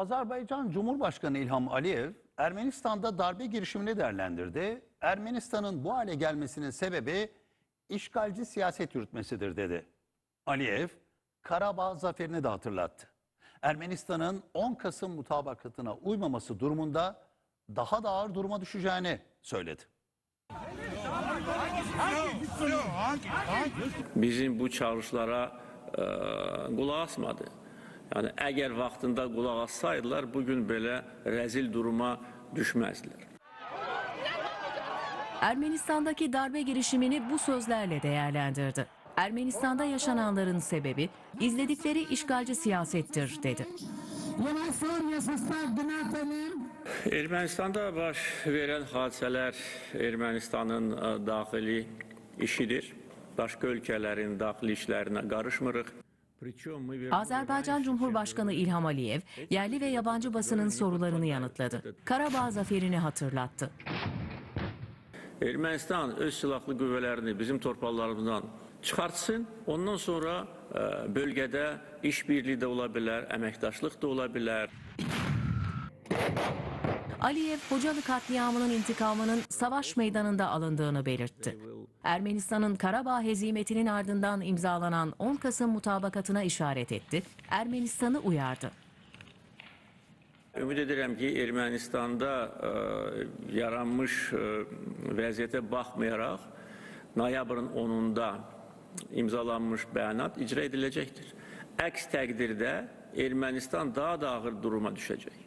Azerbaycan Cumhurbaşkanı İlham Aliyev Ermenistan'da darbe girişimini değerlendirdi. Ermenistan'ın bu hale gelmesinin sebebi işgalci siyaset yürütmesidir dedi. Aliyev Karabağ zaferini de hatırlattı. Ermenistan'ın 10 Kasım mutabakatına uymaması durumunda daha da ağır duruma düşeceğini söyledi. bizim bu çağrışlara e, qulaq asmadı. Yəni əgər vaxtında qulaq assaydılar, bu gün belə rəzil duruma düşməzdilər. Ermenistan'daki darbe girişimini bu sözlerle değerlendirdi. Ermenistan'da yaşananların sebebi izledikleri işgalci siyasettir dedi. Ermənistanda baş verən hadisələr Ermənistanın e, daxili işidir. Başqa ölkələrin daxili işlərinə qarışmırıq. Azerbaycan Cumhurbaşkanı İlham Aliyev yerli ve yabancı basının sorularını yanıtladı. Karabağ zaferini hatırlattı. Ermənistan öz silahlı qüvvələrini bizim torpaqlarımızdan çıxartsın. Ondan sonra e, bölgədə iş birliyi də ola bilər, əməkdaşlıq da ola. Aliyev Hocalı katliamının intikamının savaş meydanında alındığını belirtti. Ermenistan'ın Karabağ hezimetinin ardından imzalanan 10 Kasım mutabakatına işaret etti. Ermenistan'ı uyardı. Ümid edirəm ki, Ermənistanda e, yaranmış e, vəziyyətə baxmayaraq noyabrın 10-da imzalanmış bəyanat icra ediləcəkdir. Əks təqdirdə Ermənistan daha da ağır duruma düşəcək.